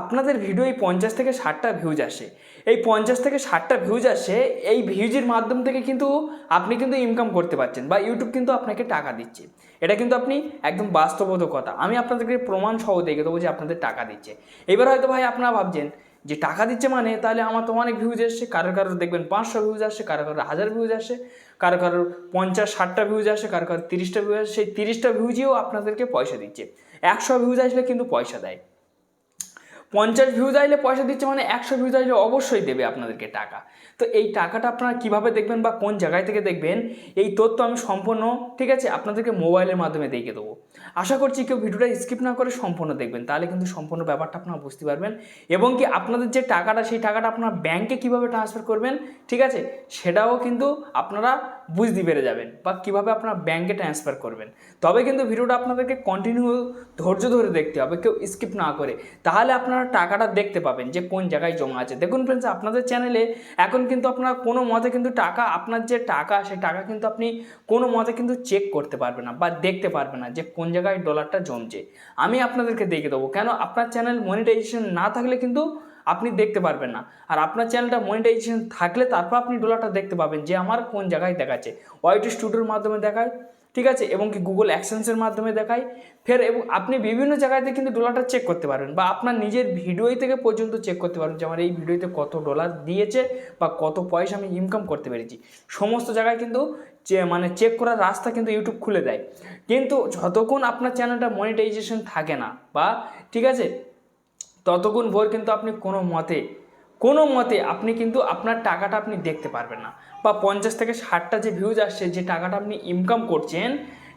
আপনাদের ভিডিও এই পঞ্চাশ থেকে ষাটটা ভিউজ আসে। এই পঞ্চাশ থেকে ষাটটা ভিউজ আসে, এই ভিউজের মাধ্যম থেকে কিন্তু আপনি কিন্তু ইনকাম করতে পারছেন বা ইউটিউব কিন্তু আপনাকে টাকা দিচ্ছে। এটা কিন্তু আপনি একদম বাস্তবত কথা আমি আপনাদেরকে প্রমাণ সহ দেখে দেবো যে আপনাদের টাকা দিচ্ছে। এবার হয়তো ভাই আপনারা ভাবছেন যে টাকা দিচ্ছে মানে? তাহলে আমার তো অনেক ভিউজ আসছে, কারও কারোর দেখবেন পাঁচশো ভিউজ আসছে, কারও কারোর হাজার ভিউজ আসে কারও কারোর পঞ্চাশ, ষাটটা ভিউজ আসে কারও কারোর তিরিশটা ভিউজ আসে সেই তিরিশটা ভিউজেও আপনাদেরকে পয়সা দিচ্ছে। একশো ভিউজ আসলে কিন্তু পয়সা দেয়। পঞ্চাশ ভিউজ আইলে পয়সা দিচ্ছে মানে একশো ভিউজ আইলে অবশ্যই দেবে আপনাদেরকে টাকা। তো এই টাকাটা আপনারা কীভাবে দেখবেন বা কোন জায়গায় থেকে দেখবেন, এই তথ্য আমি সম্পূর্ণ, ঠিক আছে, আপনাদেরকে মোবাইলের মাধ্যমে দেখিয়ে দেবো। আশা করছি কেউ ভিডিওটা স্কিপ না করে সম্পূর্ণ দেখবেন, তাহলে কিন্তু সম্পূর্ণ ব্যাপারটা আপনারা বুঝতে পারবেন। এবং কি আপনাদের যে টাকাটা, সেই টাকাটা আপনার ব্যাংকে কীভাবে ট্রান্সফার করবেন, ঠিক আছে, সেটাও কিন্তু আপনারা বুঝতে পেরে যাবেন বা কীভাবে আপনারা ব্যাংকে ট্রান্সফার করবেন। তবে কিন্তু ভিডিওটা আপনাদেরকে কন্টিনিউ ধৈর্য ধরে দেখতে হবে, কেউ স্কিপ না করে। তাহলে আপনারা টাকাটা দেখতে পাবেন যে কোন জায়গায় জমা আছে। দেখুন ফ্রেন্ডস আপনাদের চ্যানেলে এখন কিন্তু আপনারা কোনো মতে কিন্তু টাকা, আপনার যে টাকা, সেই টাকা কিন্তু আপনি কোনো মতে কিন্তু চেক করতে পারবেন না বা দেখতে পারবেন না যে কোন জায়গায় ডলারটা জমছে। আমি আপনাদেরকে দেখে দেবো, কেন আপনার চ্যানেল মনিটাইজেশন না থাকলে কিন্তু আপনি দেখতে পারবেন না। আর আপনার চ্যানেলটা মনিটাইজেশন থাকলে তারপর আপনি ডলারটা দেখতে পাবেন যে আমার কোন জায়গায় দেখাচ্ছে। ওয়াইট স্টুডিওর মাধ্যমে দেখায় ঠিক আছে? এবং কি গুগল অ্যাকসেন্সের মাধ্যমে দেখায় ফের এবং আপনি বিভিন্ন জায়গাতে কিন্তু ডলারটা চেক করতে পারবেন বা আপনার নিজের ভিডিওই থেকে পর্যন্ত চেক করতে পারবেন যে আমার এই ভিডিওতে কত ডলার দিয়েছে বা কত পয়সা আমি ইনকাম করতে পেরেছি। সমস্ত জায়গায় কিন্তু যে মানে চেক করার রাস্তা কিন্তু ইউটিউব খুলে দেয়। কিন্তু যতক্ষণ আপনার চ্যানেলটা মনিটাইজেশন থাকে না বা, ঠিক আছে? ততক্ষণ ভোর কিন্তু আপনি কোনো মতে কোনো মতে আপনি কিন্তু আপনার টাকাটা আপনি দেখতে পারবেন না। বা পঞ্চাশ থেকে ষাটটা যে ভিউজ আসছে, যে টাকাটা আপনি ইনকাম করছেন,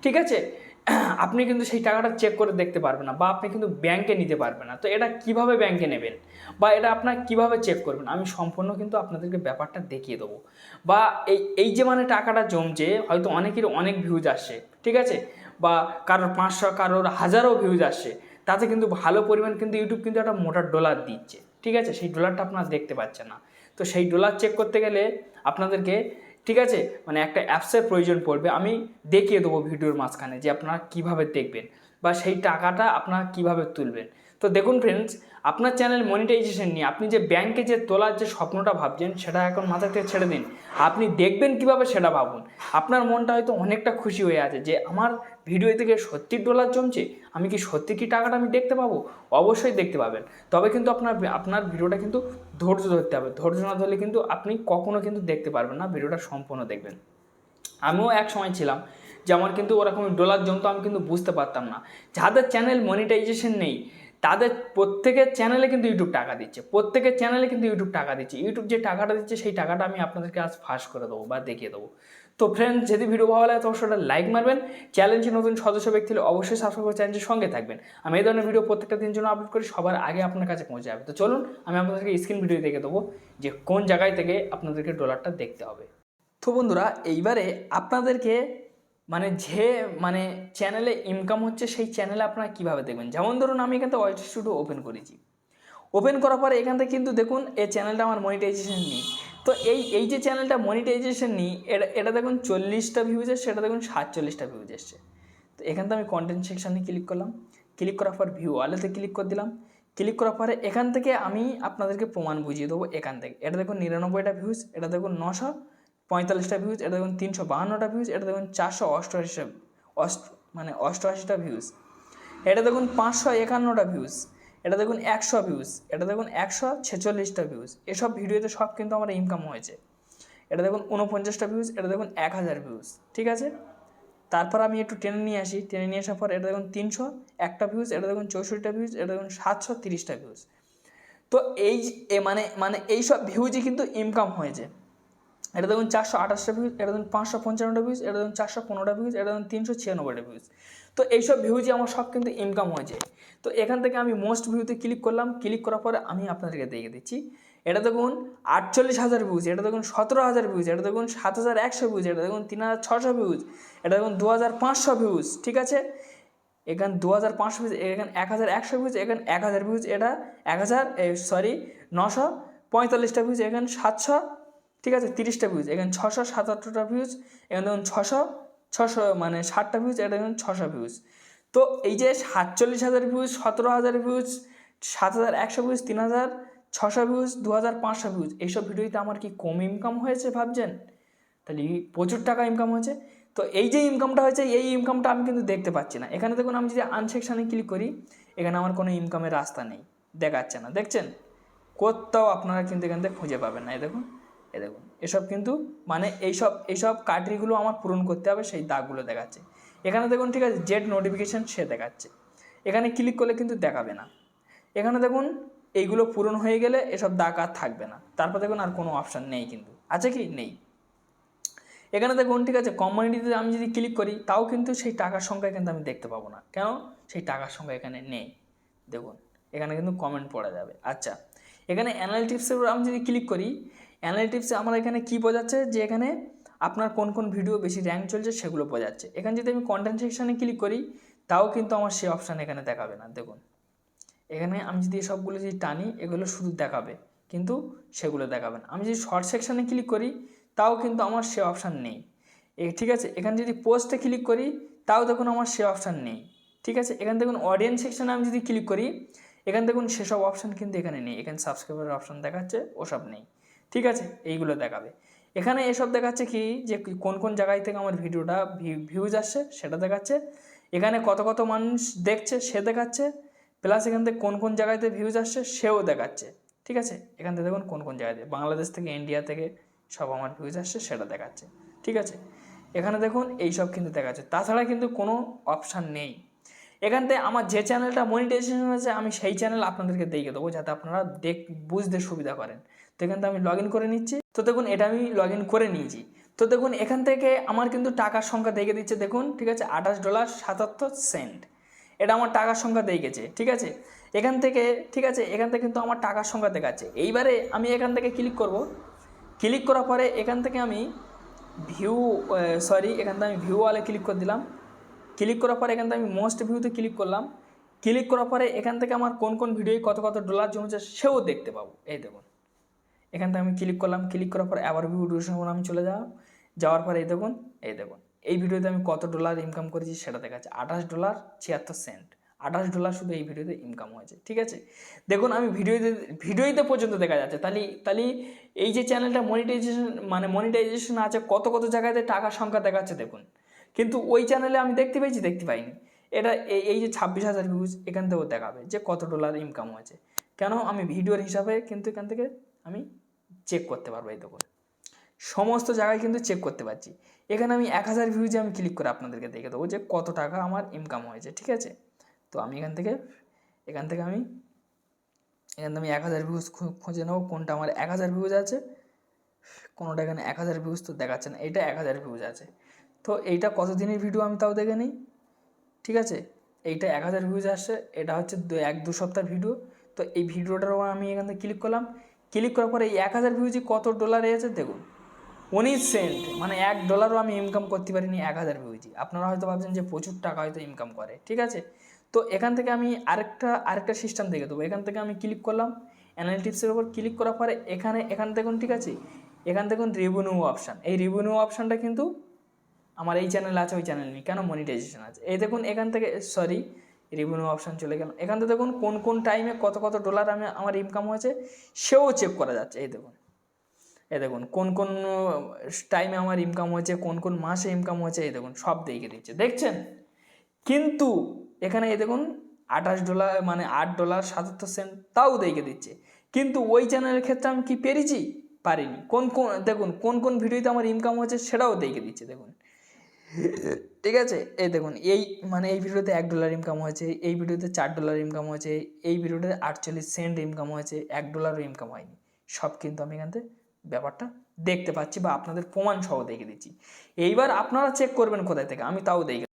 ঠিক আছে? আপনি কিন্তু সেই টাকাটা চেক করে দেখতে পারবেন না বা আপনি কিন্তু ব্যাংকে নিতে পারবেন না। তো এটা কীভাবে ব্যাংকে নেবেন? বা এটা আপনার কীভাবে চেক করবেন? আমি সম্পূর্ণ কিন্তু আপনাদেরকে ব্যাপারটা দেখিয়ে দেবো। বা এই এই যে মানে টাকাটা জমছে, হয়তো অনেকের অনেক ভিউজ আসছে, ঠিক আছে? বা কারোর পাঁচশো, কারোর হাজারও ভিউজ আসছে। তাতে কিন্তু ভালো পরিমাণ কিন্তু ইউটিউব কিন্তু একটা মোটা ডলার দিচ্ছে, ঠিক আছে? সেই ডলারটা আপনারা দেখতে পাচ্ছেন না। তো সেই ডলার চেক করতে গেলে আপনাদেরকে, ঠিক আছে? মানে একটা অ্যাপসের প্রয়োজন পড়বে। আমি দেখিয়ে দেবো ভিডিওর মাঝখানে যে আপনারা কীভাবে দেখবেন বা সেই টাকাটা আপনারা কীভাবে তুলবেন। তো দেখুন ফ্রেন্ডস আপনার চ্যানেল মনিটাইজেশন নিয়ে আপনি যে ব্যাংকে যে তোলার যে স্বপ্নটা ভাবছেন, সেটা এখন মাথা থেকে ছেড়ে দিন। আপনি দেখবেন কীভাবে সেটা ভাবুন। আপনার মনটা হয়তো অনেকটা খুশি হয়ে আছে যে, আমার ভিডিও থেকে সত্যি ডলার জমছে? আমি কি সত্যি কি টাকাটা আমি দেখতে পাবো? অবশ্যই দেখতে পাবেন। তবে কিন্তু আপনার আপনার ভিডিওটা কিন্তু ধৈর্য ধরতে হবে। ধৈর্য না ধরলে কিন্তু আপনি কখনো কিন্তু দেখতে পারবেন না, ভিডিওটা সম্পূর্ণ দেখবেন। আমিও এক সময় ছিলাম যে, আমার কিন্তু ওরকম ডলার জমতো আমি কিন্তু বুঝতে পারতাম না। যাদের চ্যানেল মনিটাইজেশন নেই তাদের প্রত্যেকের চ্যানেলে কিন্তু ইউটিউব টাকা দিচ্ছে। প্রত্যেকের চ্যানেলে কিন্তু ইউটিউব টাকা দিচ্ছে। ইউটিউব যে টাকাটা দিচ্ছে, সেই টাকাটা আমি আপনাদেরকে আজ ফাঁস করে দেবো বা দেখিয়ে দেবো। তো ফ্রেন্ডস যদি ভিডিও ভালো লাগে তো একটা লাইক মারবেন। চ্যালেঞ্জে নতুন সদস্য ব্যক্তি হলে অবশ্যই সাবস্ক্রাইব করে চ্যানেলের সঙ্গে থাকবেন। আমি এই ধরনের ভিডিও প্রত্যেকটা দিন জন্য আপলোড করি, সবার আগে আপনার কাছে পৌঁছে যাবে। তো চলুন, আমি আপনাদেরকে স্ক্রিন ভিডিও দেখে দেবো যে কোন জায়গায় থেকে আপনাদেরকে ডলারটা দেখতে হবে। তো বন্ধুরা, এইবারে আপনাদেরকে মানে যে মানে চ্যানেলে ইনকাম হচ্ছে, সেই চ্যানেলে আপনারা কীভাবে দেখবেন? যেমন ধরুন, আমি এখান থেকে ওয়াইট স্টুডিও ওপেন করেছি। ওপেন করার পরে এখান থেকে কিন্তু দেখুন, এই চ্যানেলটা আমার মনিটাইজেশন নেই। তো এই এই যে চ্যানেলটা মনিটাইজেশন নিই এটা এটা দেখুন চল্লিশটা ভিউজ এসছে, সেটা দেখুন সাতচল্লিশটা ভিউজ এসছে। তো এখান থেকে আমি কন্টেন্ট সেকশানে ক্লিক করলাম। ক্লিক করার পর ভিউ আলেতে ক্লিক করে দিলাম। ক্লিক করার পরে এখান থেকে আমি আপনাদেরকে প্রমাণ বুঝিয়ে দেবো এখান থেকে। এটা দেখুন নিরানব্বইটা ভিউজ এটা দেখুন নশো পঁয়তাল্লিশটা ভিউজ এটা দেখুন তিনশো বাহান্নটা ভিউজ এটা দেখুন চারশো অষ্টআশিটা অষ্ট মানে অষ্টআশিটা ভিউজ এটা দেখুন পাঁচশো একান্নটা ভিউজ এটা দেখুন একশো ভিউজ এটা দেখুন একশো ছেচল্লিশটা ভিউজ এসব ভিডিওতে সব কিন্তু আমার ইনকাম হয়েছে এটা দেখুন উনপঞ্চাশটা ভিউজ এটা দেখুন এক হাজার ভিউজ ঠিক আছে তারপর আমি একটু টেনে নিয়ে আসি টেনে নিয়ে আসার পর এটা দেখুন তিনশো একটা ভিউজ এটা দেখুন চৌষট্টিটা ভিউজ এটা দেখুন সাতশো তিরিশটা ভিউজ তো এই মানে মানে এই সব ভিউজই কিন্তু ইনকাম হয়েছে এটা দেখুন চারশো আঠাশটা ভিউজ এটা দেখুন পাঁচশো পঞ্চান্নটা ভিউজ এটা দেখুন চারশো পনেরোটা ভিউজ এটা দেখুন তিনশো ছিয়ানব্বইটা ভিউজ তো এইসব ভিউজই আমার সব কিন্তু ইনকাম হয়েছে তো এখান থেকে আমি মোস্ট ভিউতে ক্লিক করলাম ক্লিক করার পরে আমি আপনাদেরকে দেখে দিচ্ছি। এটা দেখুন আটচল্লিশ হাজার ভিউজ এটা দেখুন সতেরো হাজার ভিউজ এটা দেখুন সাত হাজার একশো ভিউজ এটা দেখুন তিন হাজার ছশো ভিউজ এটা দেখুন দু হাজার পাঁচশো ভিউজ ঠিক আছে? এখানে দু হাজার পাঁচশো ভিউজ এখানে এক হাজার একশো ভিউজ এখানে এক হাজার ভিউজ এটা এক হাজার সরি নশো পঁয়তাল্লিশটা ভিউজ এখানে সাতশো ঠিক আছে, তিরিশটা ভিউজ এখানে ছশো সাতাত্তরটা ভিউজ এখানে দেখুন ছশো ছশো মানে ষাটটা ভিউজ এটা দেখুন ছশো ভিউজ তো এই যে সাতচল্লিশ হাজার ভিউজ সতেরো হাজার ভিউজ সাত হাজার একশো ভিউজ তিন হাজার ছশো ভিউজ দু হাজার পাঁচশো ভিউজ এইসব ভিডিওতে আমার কি কম ইনকাম হয়েছে ভাবছেন? তাহলে প্রচুর টাকা ইনকাম হয়েছে। তো এই যে ইনকামটা হয়েছে, এই ইনকামটা আমি কিন্তু দেখতে পাচ্ছি না। এখানে দেখুন আমি যদি আনসেকশানে ক্লিক করি, এখানে আমার কোনো ইনকামের রাস্তা নেই, দেখাচ্ছে না, দেখছেন? কোথাও আপনারা কিন্তু এখান থেকে খুঁজে পাবেন না, এই দেখুন। এ দেখুন, এসব কিন্তু মানে এইসব এইসব কাটরিগুলো আমার পূরণ করতে হবে, সেই দাগগুলো দেখাচ্ছে। এখানে দেখুন, ঠিক আছে জেড নোটিফিকেশান সে দেখাচ্ছে। এখানে ক্লিক করলে কিন্তু দেখাবে না। এখানে দেখুন, এইগুলো পূরণ হয়ে গেলে এসব দাগ আর থাকবে না। তারপর দেখুন, আর কোনো অপশান নেই কিন্তু। আছে কি? নেই। এখানে দেখুন, ঠিক আছে কমিউনিটিতে আমি যদি ক্লিক করি, তাও কিন্তু সেই টাকার সংখ্যা কিন্তু আমি দেখতে পাবো না। কেন? সেই টাকার সংখ্যা এখানে নেই। দেখুন, এখানে কিন্তু কমেন্ট পড়া যাবে। আচ্ছা এখানে অ্যানালিটিক্সের উপর আমি যদি ক্লিক করি অ্যানালিটিক্সে আমার এখানে কী বোঝাচ্ছে? যে এখানে আপনার কোন কোন ভিডিও বেশি র্যাঙ্ক চলছে সেগুলো বোঝাচ্ছে। এখানে যদি আমি কন্টেন্ট সেকশানে ক্লিক করি, তাও কিন্তু আমার সেই অপশান এখানে দেখাবে না। দেখুন, এখানে আমি যদি সবগুলো যদি টানি, এগুলো শুধু দেখাবে, কিন্তু সেগুলো দেখাবে না। আমি যদি শর্ট সেকশানে ক্লিক করি, তাও কিন্তু আমার সে অপশান নেই। ঠিক আছে? এখানে যদি পোস্টে ক্লিক করি, তাও দেখুন আমার সে অপশান নেই। ঠিক আছে? এখানে দেখুন অডিয়েন্স সেকশানে আমি যদি ক্লিক করি, এখানে দেখুন সেসব অপশান কিন্তু এখানে নেই। এখানে সাবস্ক্রাইবারের অপশান দেখাচ্ছে, ওসব নেই। ঠিক আছে? এইগুলো দেখাবে। এখানে এসব দেখাচ্ছে কি? যে কোন কোন জায়গায় থেকে আমার ভিডিওটা ভিউজ আসছে সেটা দেখাচ্ছে। এখানে কত কত মানুষ দেখছে সে দেখাচ্ছে। প্লাস এখান থেকে কোন কোন জায়গাতে ভিউজ আসছে সেও দেখাচ্ছে। ঠিক আছে? এখান থেকে দেখুন কোন কোন জায়গাতে বাংলাদেশ থেকে ইন্ডিয়া থেকে সব আমার ভিউজ আসছে, সেটা দেখাচ্ছে। ঠিক আছে? এখানে দেখুন এইসব কিন্তু দেখাচ্ছে। তাছাড়া কিন্তু কোনো অপশান নেই। এখান থেকে আমার যে চ্যানেলটা মনিটাইজেশন আছে আমি সেই চ্যানেল আপনাদেরকে দেখে দেবো যাতে আপনারা দেখ, বুঝতে সুবিধা করেন তো এখান থেকে আমি লগ করে নিচ্ছি। তো দেখুন, এটা আমি লগ করে নিয়েছি। তো দেখুন, এখান থেকে আমার কিন্তু টাকার সংখ্যা দেখে দিচ্ছে। দেখুন, ঠিক আছে, আঠাশ ডলার সাতাত্তর সেন্ট। এটা আমার টাকার সংখ্যা দিয়ে গেছে, ঠিক আছে? এখান থেকে, ঠিক আছে, এখান থেকে কিন্তু আমার টাকার সংখ্যা দেখাচ্ছে। এইবারে আমি এখান থেকে ক্লিক করব। ক্লিক করার পরে এখান থেকে আমি ভিউ সরি এখান থেকে আমি ভিউ ওয়ালে ক্লিক করে দিলাম। ক্লিক করার পরে এখান থেকে আমি মোস্ট ভিউতে ক্লিক করলাম। ক্লিক করার পরে এখান থেকে আমার কোন কোন ভিডিওয় কত কত ডলার জমেছে সেও দেখতে পাবো। এই দেখুন। এখান থেকে আমি ক্লিক করলাম। ক্লিক করার পরে আবার ভিউ ডিউরেশন আমি চলে যাওয়া যাওয়ার পরে এই দেখুন এই দেখুন। এই ভিডিওতে আমি কত ডলার ইনকাম করেছি সেটা দেখাচ্ছে। আঠাশ ডলার ছিয়াত্তর সেন্ট আঠাশ ডলার শুধু এই ভিডিওতে ইনকাম হয়েছে। ঠিক আছে? দেখুন, আমি ভিডিওতে ভিডিওতে পর্যন্ত দেখা যাচ্ছে। তাহলে তাহলে এই যে চ্যানেলটা মনিটাইজেশন মানে মনিটাইজেশন আছে, কত কত জায়গাতে টাকার সংখ্যা দেখাচ্ছে দেখুন। কিন্তু ওই চ্যানেলে আমি দেখতে পেয়েছি, দেখতে পাইনি। এটা এই যে ছাব্বিশ হাজার ভিউজ এখান থেকেও দেখাবে যে কত ডলার ইনকাম হয়েছে। কেন? আমি ভিডিওর হিসাবে কিন্তু এখান থেকে আমি চেক করতে পারব এই দেখুন। সমস্ত জায়গায় কিন্তু চেক করতে পারছি। এখানে আমি এক হাজার ভিউজে আমি ক্লিক করে আপনাদেরকে দেখে দেবো যে কত টাকা আমার ইনকাম হয়েছে, ঠিক আছে? তো আমি এখান থেকে এখান থেকে আমি, এখান থেকে আমি এক হাজার ভিউজ খুঁজে নেব কোনটা আমার এক হাজার ভিউজ আছে, কোনোটা এখানে এক হাজার ভিউজ তো দেখাচ্ছে না, এটা এক হাজার ভিউজ আছে। তো এইটা কত দিনের ভিডিও আমি তাও দেখে নিই। ঠিক আছে? এইটা এক হাজার ভিউজ আসছে, এটা হচ্ছে এক, দু সপ্তাহের ভিডিও তো এই ভিডিওটারও আমি এখান থেকে ক্লিক করলাম। ক্লিক করার পরে এই এক হাজার ভিউজে কত ডলার এসেছে দেখুন। উনিশ সেন্ট মানে এক ডলারও আমি ইনকাম করতে পারিনি এক হাজার ভিউজি আপনারা হয়তো ভাবছেন যে প্রচুর টাকা হয়তো ইনকাম করে, ঠিক আছে? তো এখান থেকে আমি আরেকটা আরেকটা সিস্টেম দেখে দেবো। এখান থেকে আমি ক্লিক করলাম। অ্যানালিটিক্সের উপর ক্লিক করার পরে এখানে, এখান দেখুন, ঠিক আছে? এখান দেখুন রেভিনিউ অপশান এই রেভিনিউ অপশানটা কিন্তু আমার এই চ্যানেল আছে, ওই চ্যানেল নেই। কেন? মনিটাইজেশন আছে। এই দেখুন, এখান থেকে সরি রেভিনিউ অপশান চলে গেল। এখান থেকে দেখুন, কোন কোন টাইমে কত কত ডলার আমি, আমার ইনকাম হয়েছে, সেও চেক করা যাচ্ছে। এই দেখুন এই দেখুন, কোন কোন টাইমে আমার ইনকাম হয়েছে, কোন কোন মাসে ইনকাম হয়েছে, এই দেখুন, সব দেখে দিচ্ছে। দেখছেন? কিন্তু এখানে এই দেখুন, আঠাশ ডলার মানে আট ডলার সাতাত্তর সেন্ট তাও দেখে দিচ্ছে। কিন্তু ওই চ্যানেলের ক্ষেত্রে আমি কি পেরেছি? পারিনি। কোন কোন, দেখুন, কোন কোন ভিডিওতে আমার ইনকাম হয়েছে, সেটাও দেখে দিচ্ছে। দেখুন ঠিক আছে? এই দেখুন, এই মানে এই ভিডিওতে এক ডলার ইনকাম হয়েছে, এই ভিডিওতে চার ডলার ইনকাম হয়েছে, এই ভিডিওতে আটচল্লিশ সেন্ট ইনকাম হয়েছে, এক ডলারও ইনকাম হয়নি। সব কিন্তু আমি এখান থেকে ব্যাপারটা দেখতে পাচ্ছি বা আপনাদের প্রমাণ সহ দেখে দিচ্ছি। এইবার আপনারা চেক করবেন কোথায় থেকে, আমি তাও দেখে।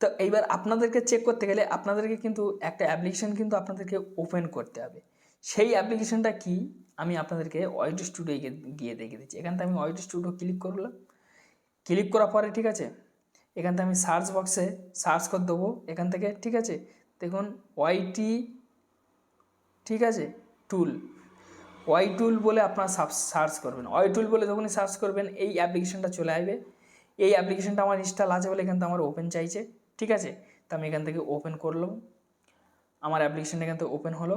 তো এইবার আপনাদেরকে চেক করতে গেলে আপনাদেরকে কিন্তু একটা অ্যাপ্লিকেশন কিন্তু আপনাদেরকে ওপেন করতে হবে। সেই অ্যাপ্লিকেশনটা কি? আমি আপনাদেরকে ওয়াইড স্টুডিও গিয়ে দেখে দিচ্ছি। এখান থেকে আমি ওয়াইড স্টুডিও ক্লিক করলাম। ক্লিক করার পরে ঠিক আছে এখান থেকে আমি সার্চ বক্সে সার্চ করে দেবো। এখান থেকে, ঠিক আছে? দেখুন ওয়াইটি ঠিক আছে? টুল ওয়াই টুল বলে আপনারা সার্চ করবেন। ওয়াই টুল বলে যখনই সার্চ করবেন, এই অ্যাপ্লিকেশনটা চলে আসবে। এই অ্যাপ্লিকেশনটা আমার ইনস্টল আছে বলে এখান থেকে আমার ওপেন চাইছে, ঠিক আছে? তো আমি এখান থেকে ওপেন করলাম। আমার অ্যাপ্লিকেশন এখান থেকে ওপেন হলো।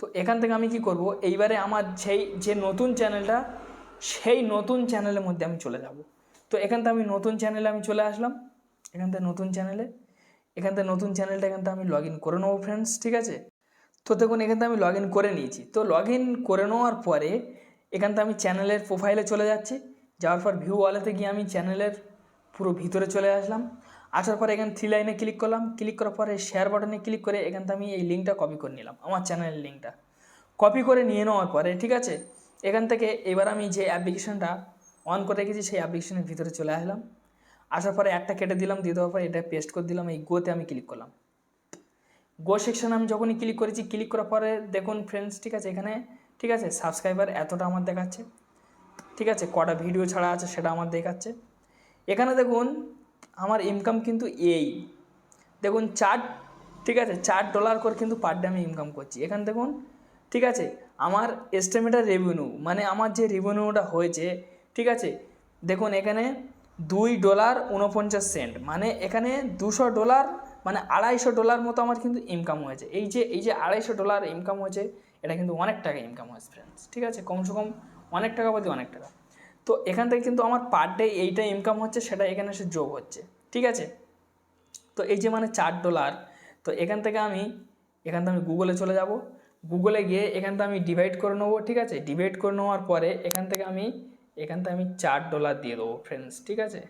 তো এখান থেকে আমি কি করব? এইবারে আমার সেই যে নতুন চ্যানেলটা সেই নতুন চ্যানেলের মধ্যে আমি চলে যাব। তো এখান থেকে আমি নতুন চ্যানেলে আমি চলে আসলাম। এখান থেকে নতুন চ্যানেলে এখান থেকে নতুন চ্যানেলটা এখান থেকে আমি লগ ইন করে নেব ফ্রেন্ডস ঠিক আছে? তো দেখুন, এখান থেকে আমি লগ ইন করে নিয়েছি। তো লগ ইন করে নেওয়ার পরে, এখান থেকে আমি চ্যানেলের প্রোফাইলে চলে যাচ্ছি। যাওয়ার পর ভিউ ওয়ালেতে গিয়ে আমি চ্যানেলের পুরো ভিতরে চলে আসলাম। আসার পরে এখানে থ্রি লাইনে ক্লিক করলাম। ক্লিক করার পরে শেয়ার বাটনে ক্লিক করে এখান থেকে আমি এই লিঙ্কটা কপি করে নিলাম, আমার চ্যানেলের লিঙ্কটা কপি করে নিয়ে নেওয়ার পরে, ঠিক আছে? এখান থেকে এবার আমি যে অ্যাপ্লিকেশনটা অন করে রেখেছি, সেই অ্যাপ্লিকেশনের ভিতরে চলে আসলাম। আসার পরে একটা কেটে দিলাম, দিয়ে দেওয়ার পরে এটা পেস্ট করে দিলাম, এই গোতে আমি ক্লিক করলাম। গো সেকশনে আমি যখনই ক্লিক করেছি ক্লিক করার পরে দেখুন ফ্রেন্ডস ঠিক আছে, এখানে, ঠিক আছে সাবস্ক্রাইবার এতটা আমার দেখাচ্ছে। ঠিক আছে, কটা ভিডিও ছাড়া আছে সেটা আমার দেখাচ্ছে। এখানে দেখুন, আমার ইনকাম কিন্তু এই। দেখুন, চার, ঠিক আছে, চার ডলার করে কিন্তু পার ডে আমি ইনকাম করছি। এখানে দেখুন, ঠিক আছে, আমার এস্টিমেটার রেভিনিউ মানে আমার যে রেভিনিউটা হয়েছে, ঠিক আছে, দেখুন এখানে দুই ডলার উনপঞ্চাশ সেন্ট। মানে এখানে দুশো ডলার মানে আড়াইশো ডলার মতো আমার কিন্তু ইনকাম হয়েছে। এই যে এই যে আড়াইশো ডলার ইনকাম হয়েছে, এটা কিন্তু অনেক টাকা ইনকাম হয়েছে ফ্রেন্ডস ঠিক আছে? কমসে কম অনেক টাকা বলতে অনেক টাকা। তো এখান থেকে কিন্তু আমার পার ডে এইটা ইনকাম হচ্ছে, সেটা এখানে এসে যোগ হচ্ছে, ঠিক আছে? তো এই যে মানে চার ডলার, তো এখান থেকে আমি, এখান থেকে আমি গুগলে চলে যাব। গুগলে গিয়ে এখান থেকে আমি ডিভাইড করে নেব, ঠিক আছে? ডিভাইড করে নেওয়ার পরে এখান থেকে আমি এখান থেকে আমি চার ডলার দিয়ে দেবো ফ্রেন্ডস ঠিক আছে?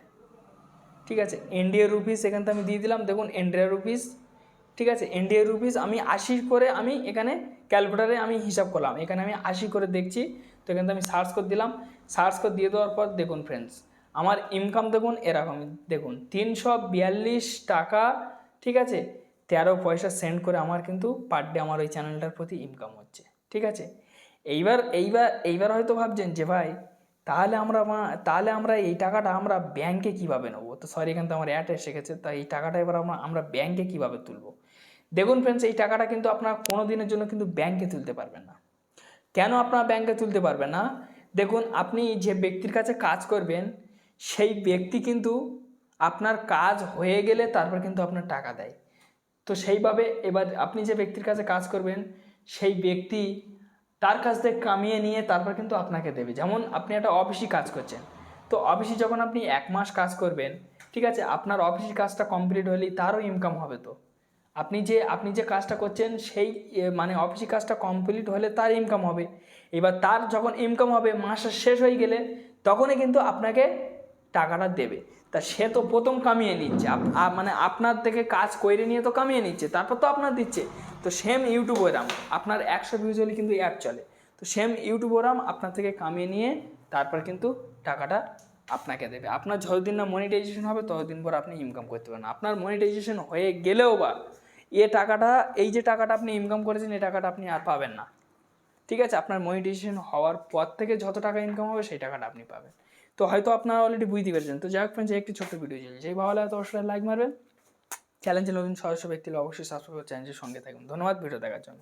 ঠিক আছে? ইন্ডিয়া রুপিস এখান থেকে আমি দিয়ে দিলাম, দেখুন ইন্ডিয়া রুপিস ঠিক আছে? ইন্ডিয়া রুপিস আমি আশি করে আমি এখানে ক্যালকুলেটারে আমি হিসাব করলাম, এখানে আমি আশি করে দেখছি, তো এখান থেকে আমি সার্চ করে দিলাম সার্চ করে দিয়ে দেওয়ার পর দেখুন ফ্রেন্ডস আমার ইনকাম দেখুন এরকম, দেখুন, তিনশো বিয়াল্লিশ টাকা, ঠিক আছে? তেরো পয়সা সেন্ড করে আমার কিন্তু পার ডে আমার ওই চ্যানেলটার প্রতি ইনকাম হচ্ছে, ঠিক আছে? এইবার এইবার এইবার হয়তো ভাবছেন যে ভাই তাহলে আমরা তাহলে আমরা এই টাকাটা আমরা ব্যাংকে কীভাবে নেব? তো সরি এখান থেকে আমার অ্যাড এসে গেছে তাই এই টাকাটা এবার আমরা আমরা ব্যাংকে কীভাবে তুলবো? দেখুন ফ্রেন্ডস এই টাকাটা কিন্তু আপনারা কোনো দিনের জন্য কিন্তু ব্যাংকে তুলতে পারবেন না। কেন আপনারা ব্যাংকে তুলতে পারবেন না? দেখুন, আপনি যে ব্যক্তির কাছে কাজ করবেন, সেই ব্যক্তি কিন্তু আপনার কাজ হয়ে গেলে তারপর কিন্তু আপনার টাকা দেয়। তো সেইভাবে এবার আপনি যে ব্যক্তির কাছে কাজ করবেন, সেই ব্যক্তি তার কাছ থেকে কামিয়ে নিয়ে তারপর কিন্তু আপনাকে দেবে। যেমন আপনি একটা অফিসি কাজ করছেন। তো অফিসি যখন আপনি এক মাস কাজ করবেন, ঠিক আছে, আপনার অফিসের কাজটা কমপ্লিট হলেই তারও ইনকাম হবে তো। আপনি যে আপনি যে কাজটা করছেন, সেই মানে অফিসের কাজটা কমপ্লিট হলে তার ইনকাম হবে। এবার তার যখন ইনকাম হবে মাসের শেষ হয়ে গেলে, তখনই কিন্তু আপনাকে টাকাটা দেবে। তা সে তো প্রথম কামিয়ে নিচ্ছে। মানে আপনার থেকে কাজ করে নিয়ে তো কামিয়ে নিচ্ছে, তারপর তো আপনার দিচ্ছে। তো সেম ইউটিউব ওরাম আপনার একশো ভিউজ হলে কিন্তু অ্যাড চলে। তো সেম ইউটিউব ওরাম আপনার থেকে কামিয়ে নিয়ে তারপর কিন্তু টাকাটা আপনাকে দেবে। আপনার যতদিন না মনিটাইজেশন হবে, ততদিন পর আপনি ইনকাম করতে পারেন আপনার মনিটাইজেশন হয়ে গেলেও বা এ টাকাটা, এই যে টাকাটা আপনি ইনকাম করেছেন এই টাকাটা আপনি আর পাবেন না। ঠিক আছে? আপনার মনিটাইজেশন হওয়ার পর থেকে যত টাকা ইনকাম হবে, সেই টাকাটা আপনি পাবেন। তো হয়তো আপনারা অলরেডি বুঝতে পেরেছেন। তো যাই হোক ফ্রেন্ডস একটি ছোট্ট ভিডিও চলছে যেই ভালো লাগে তো অবশ্যই লাইক মারবেন। চ্যালেঞ্জে নতুন সদস্য ব্যক্তি অবশ্যই সাবস্ক্রাইব করে চ্যানেলের সঙ্গে থাকুন। ধন্যবাদ ভিডিও দেখার জন্য।